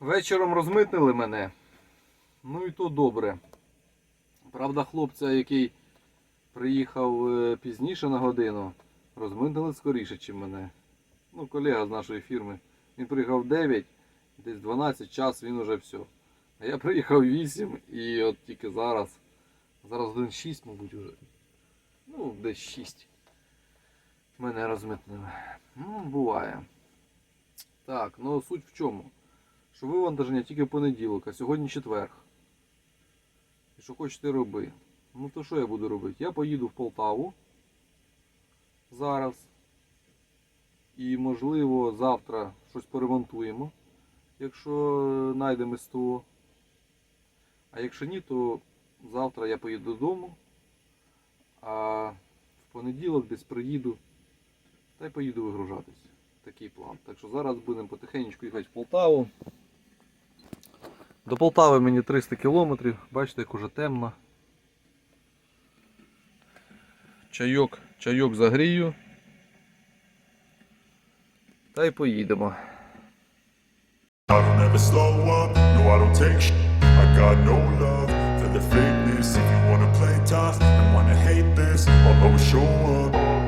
Вечором розмитнили мене. Ну і то добре. Правда, хлопця, який приїхав е, пізніше на годину, розмитнили скоріше, ніж мене. Ну, колега з нашої фірми. Він приїхав 9, десь 12 час він уже все. А я приїхав 8 і от тільки зараз. Зараз один 6, мабуть, уже. Ну, десь 6. Мене розмитнили. Ну, буває. Так, ну суть в чому? Що вивантаження тільки в понеділок, а сьогодні четверг. І що хочете роби? Ну то що я буду робити? Я поїду в Полтаву зараз. І можливо завтра щось поремонтуємо, якщо знайдемо СТО. А якщо ні, то завтра я поїду додому. А в понеділок десь приїду та й поїду вигружатись. Такий план. Так що зараз будемо потихеньку їхати в Полтаву. До Полтави мені 300 кілометрів, бачите, як уже темно. Чайок, чайок загрію. Та й поїдемо. I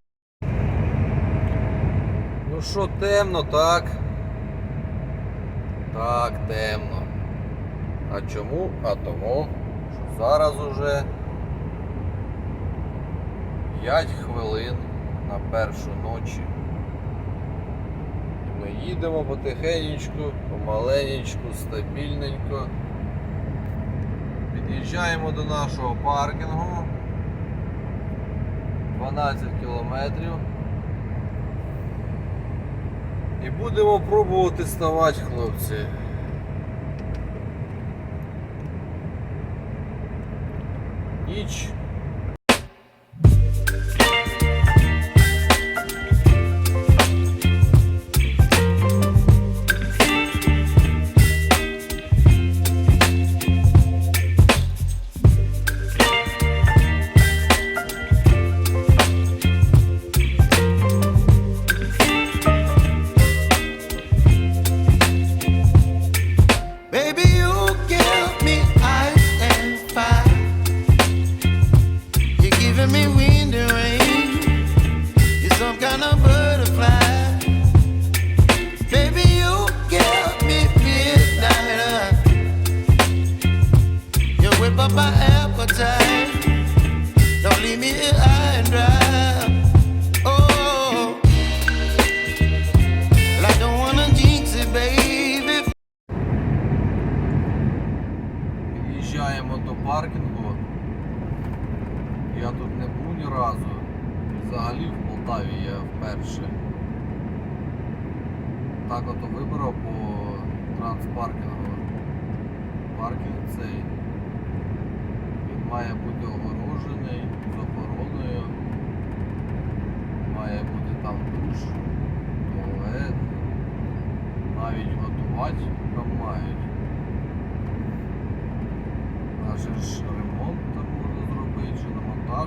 Ну що, темно, так? Так, темно. А чому? А тому, що зараз уже 5 хвилин на першу ночі. Ми їдемо потихенечку, помаленечку, стабільненько. Під'їжджаємо до нашого паркінгу. 12 кілометрів. І будемо пробувати ставати, хлопці. Ніч.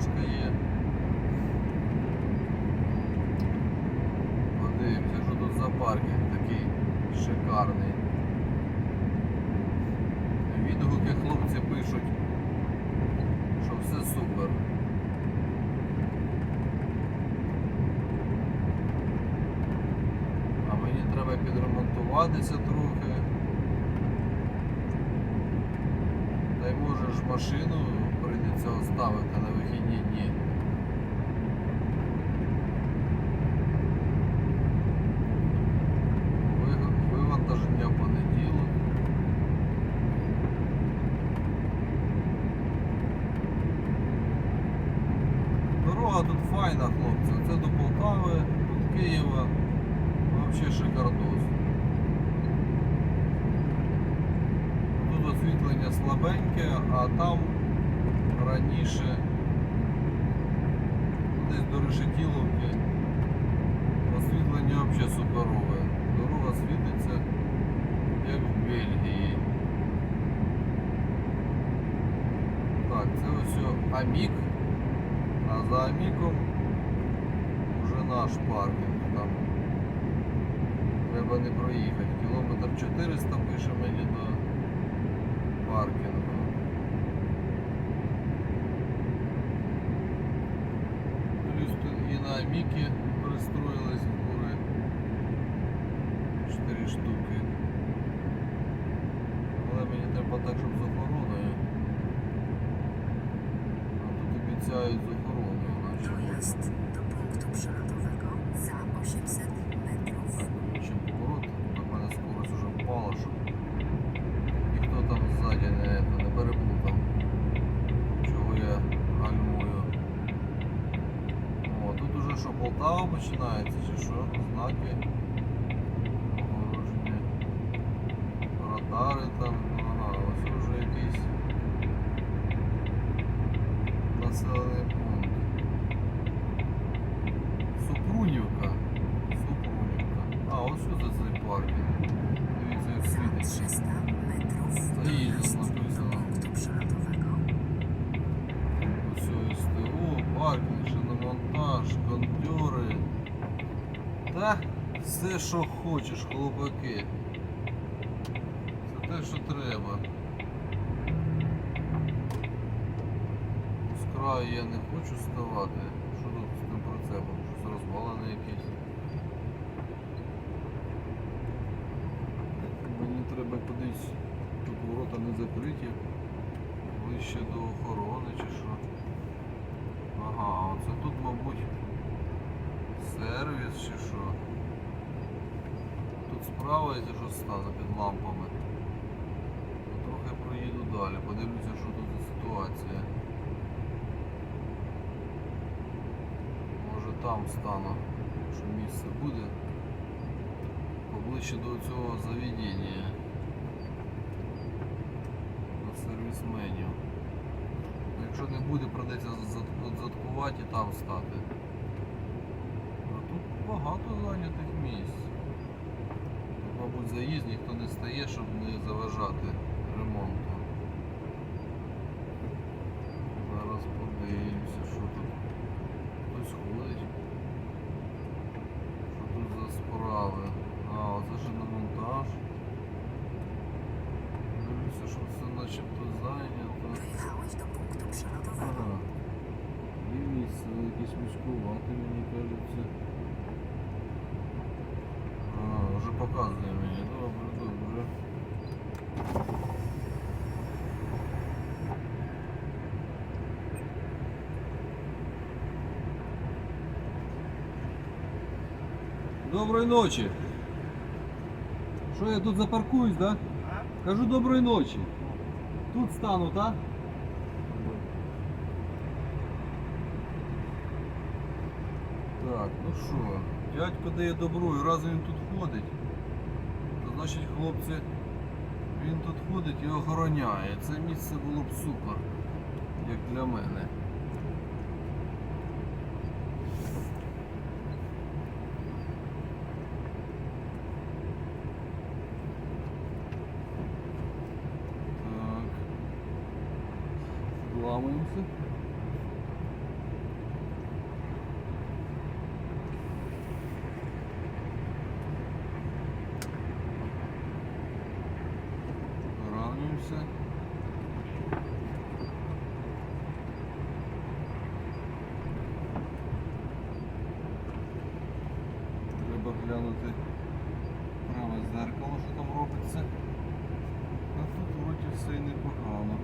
Монтажка є. Подивимося, що тут за паркінг такий шикарний. Відгуки хлопці пишуть, що все супер. А мені треба підремонтуватися трохи. вже ж машину прийдеться оставити на вихідні дні. Ви- Вивантаження в понеділок. Дорога тут файна, хлопці. Це до Полтави, від Києва. Взагалі шикардос. Тут освітлення слабеньке, а там раніше десь до Решетіловки освітлення взагалі суперове. Дорога світиться як в Бельгії. Так, це ось Амік, а за Аміком наш паркінг там. Треба не проїхати. Кілометр 400 пише мені до паркінгу. Плюс тут і на Мікі пристроїлись Полтава починається чи що? Знаки. Огороження. Радари там, ага, ось вже якийсь населений все, що хочеш, хлопаки. Це те, що треба. З краю я не хочу ставати. Що тут з тим прицепом? Щось розвалене якесь. Мені треба кудись, тут ворота не закриті. Ближче до охорони чи що. Ага, оце тут, мабуть, сервіс чи що. Справа, якщо що стану під лампами. Трохи проїду далі, подивлюся, що тут за ситуація. Може там стану, якщо місце буде. Поближче до цього заведення. До сервіс меню. Ну, Якщо не буде, придеться заткувати і там стати. А тут багато зайнятих місць. Мабуть, заїзд ніхто не стає, щоб не заважати ремонту. Зараз подивимося, що тут. Хтось ходить. Що тут за справи? А, оце ж на монтаж. Дивлюся, що все начебто зайнято. І місце якесь міськувати, мені кажеться. А, вже показує мені. Добре, добре. Доброї ночі. Що я тут запаркуюсь, да? Кажу доброї ночі. Тут стану, так? Так, ну що, дядько дає добро, і раз він тут ходить, значить хлопці, він тут ходить і охороняє. Це місце було б супер, як для мене. Так. Ламаємося. Выравниваемся. Треба глянути праве зеркало, що там робиться. А тут вроді все і непогано.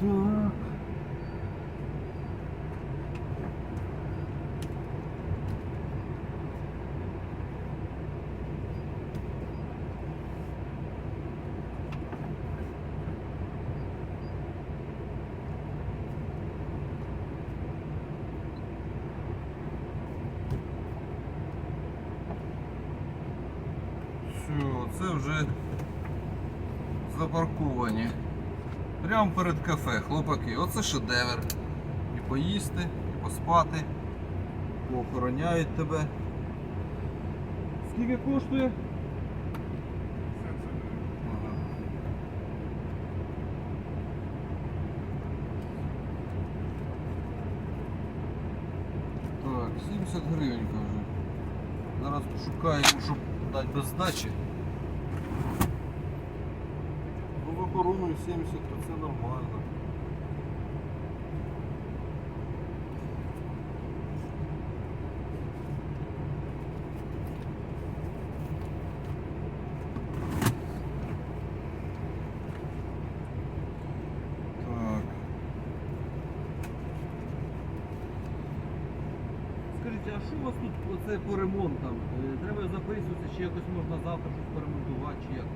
Так. Все, це вже запарковані. Прямо перед кафе, хлопаки. Оце шедевр. І поїсти, і поспати. Поохороняють тебе. Скільки коштує? Так, 70 гривень каже. Зараз пошукаємо, щоб дати без здачі. Ну, в оборону 70, то це нормально. Так. Скажіть, а що у вас тут оце по ремонтам? Е, Треба записуватися, чи якось можна завтра щось поремонтувати, чи як?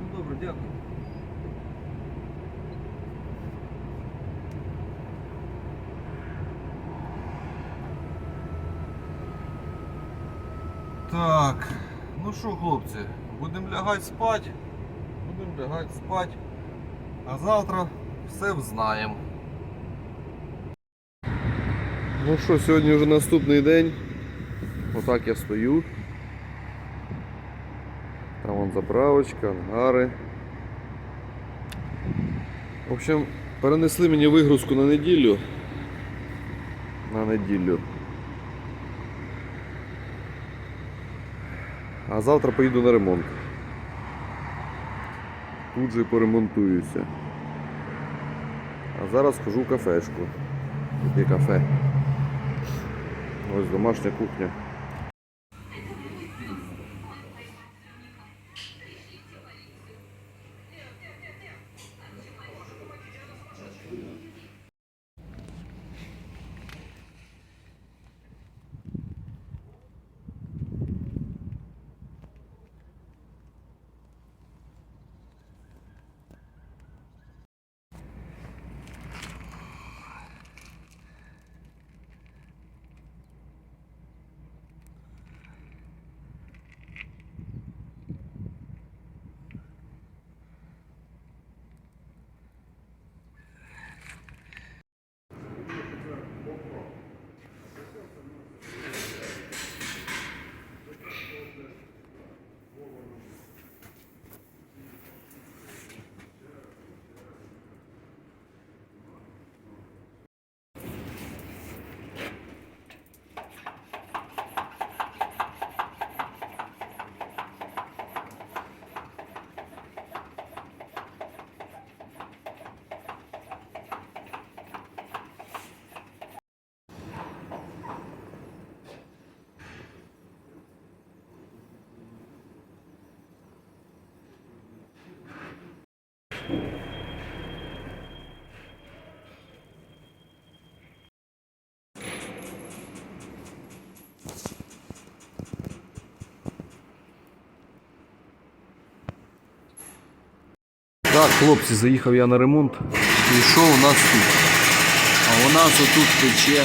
Ну добре, дякую. Так, ну що, хлопці, будемо лягати спати. Будемо лягати спати. А завтра все взнаємо. Ну що, сьогодні вже наступний день. Отак я стою. Там вон заправочка, ангари. В общем, перенесли мені вигрузку на неділю. На неділю. А завтра поїду на ремонт. Тут же поремонтуюся. А зараз схожу в кафешку. Є кафе. Ось домашня кухня. Так, хлопці, заїхав я на ремонт. І що у нас тут? А у нас отут тече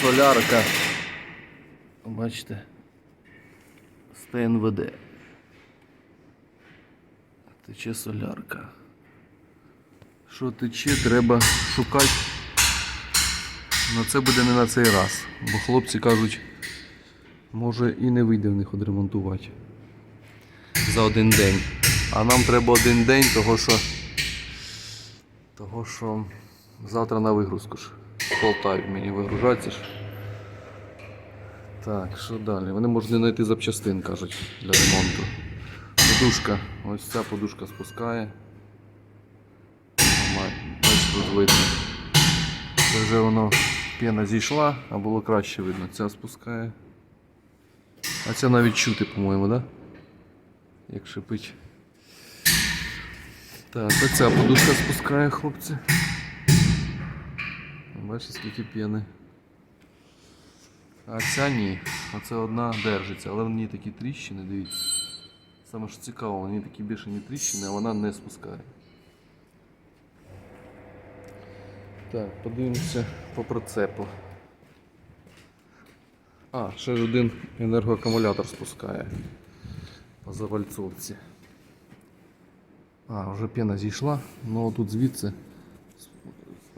солярка. Бачите? З ТНВД. Тече солярка. Що тече, треба шукати. Но це буде не на цей раз. Бо хлопці кажуть, може і не вийде в них відремонтувати за один день. А нам треба один день, того що. Того що завтра на вигрузку ж. В Полтаві мені вигружатися ж. Так, що далі? Вони можуть не знайти запчастин, кажуть, для ремонту. Подушка. Ось ця подушка спускає. Тут видно. Це вже воно п'яна зійшла, а було краще видно. Ця спускає. А це навіть чути, по-моєму, да? Як шипить. Так, оця подушка спускає, хлопці. Бачите, скільки п'яни. А ця ні. Оце одна держиться, але в ній такі тріщини, дивіться. Саме що цікаво, в ній такі бішені тріщини, а вона не спускає. Так, подивимося по процепу. А, ще ж один енергоакумулятор спускає по завальцовці. А, вже п'яна зійшла, ну тут звідси,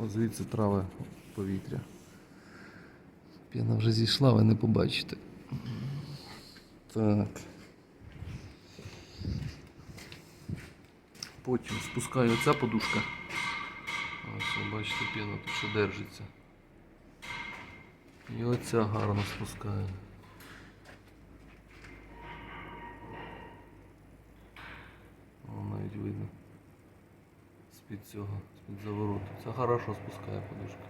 звідси траве повітря. П'яна вже зійшла, ви не побачите. Так. Потім спускаю оця подушка. Ось ви бачите, піна тут ще держиться. І оця гарно спускає. О, навіть видно. З-під цього, з-під завороту. Це хорошо спускає подушка.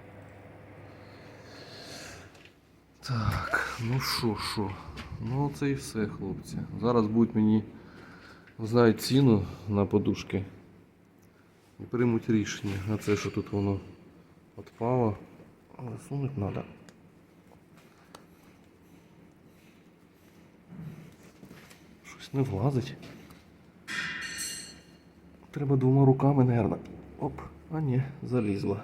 Так, ну що, що? Ну це і все, хлопці. Зараз будуть мені знають ціну на подушки і приймуть рішення. А це що тут воно відпало. Але сунуть треба. Щось не влазить. Треба двома руками, наверное. Оп, а ні, залізла.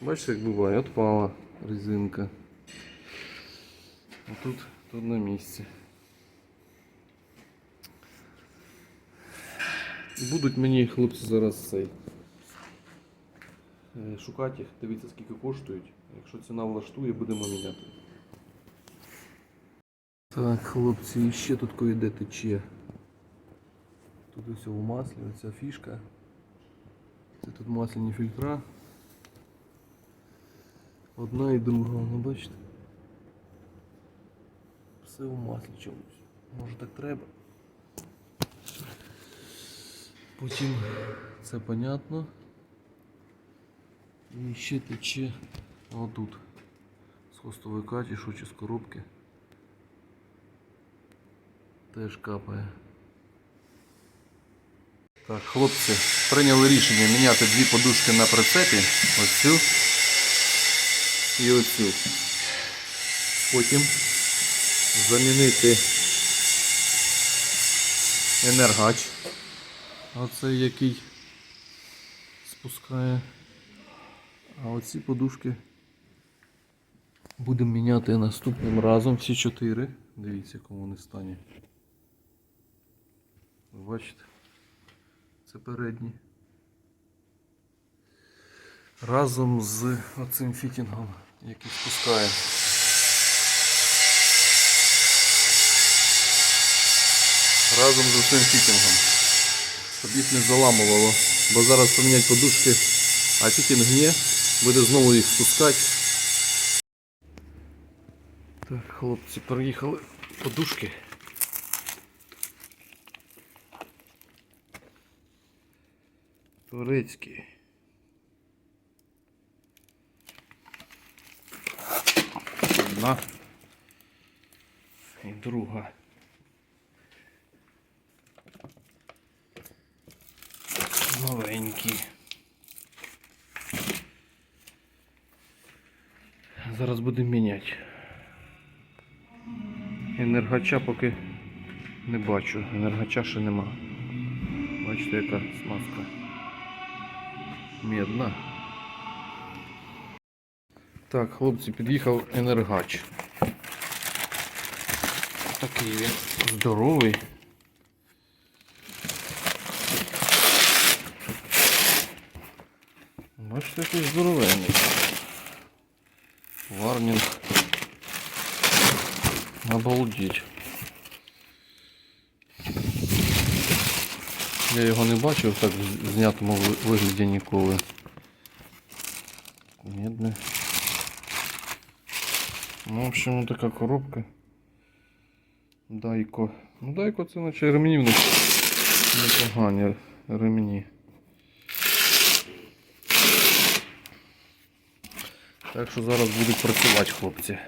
Бачите, як буває, відпала резинка. А тут, тут на місці. Будуть мені хлопці зараз цей е, шукати їх, дивіться скільки коштують. Якщо ціна влаштує, будемо міняти. Так, хлопці, ще тут кое-де тече. Тут ось у маслі, оця фішка. Це тут масляні фільтра. Одна і друга, ну бачите? Все у маслі чомусь. Може так треба. Потім це понятно. І ще тече отут. З хвостовика чи що, чи з коробки. Теж капає. Так, хлопці прийняли рішення міняти дві подушки на прицепі. Оцю і оцю. Потім замінити енергач. Оцей який спускає. А оці подушки будемо міняти наступним разом всі чотири. Дивіться, в якому вони стані. Бачите? Це передні. Разом з оцим фітінгом, який спускає. Разом з оцим фітінгом. Щоб їх не заламувало. Бо зараз помінять подушки, а фітінг гне, буде знову їх спускати. Так, хлопці, приїхали подушки. Турецькі. Одна і друга. Новенькі. Зараз будемо міняти. Енергача поки не бачу. Енергача ще нема. Бачите, яка смазка. Медна. Так, хлопці, під'їхав енергач. Такий він здоровий. Бачите, який здоровенний. Варнінг. Обалдеть. Я його не бачив так в знятому вигляді ніколи. Медне. Ну, в общем, така коробка. Дайко. Ну, дайко це наче ремні в них непогані ремні. Так що зараз будуть працювати хлопці.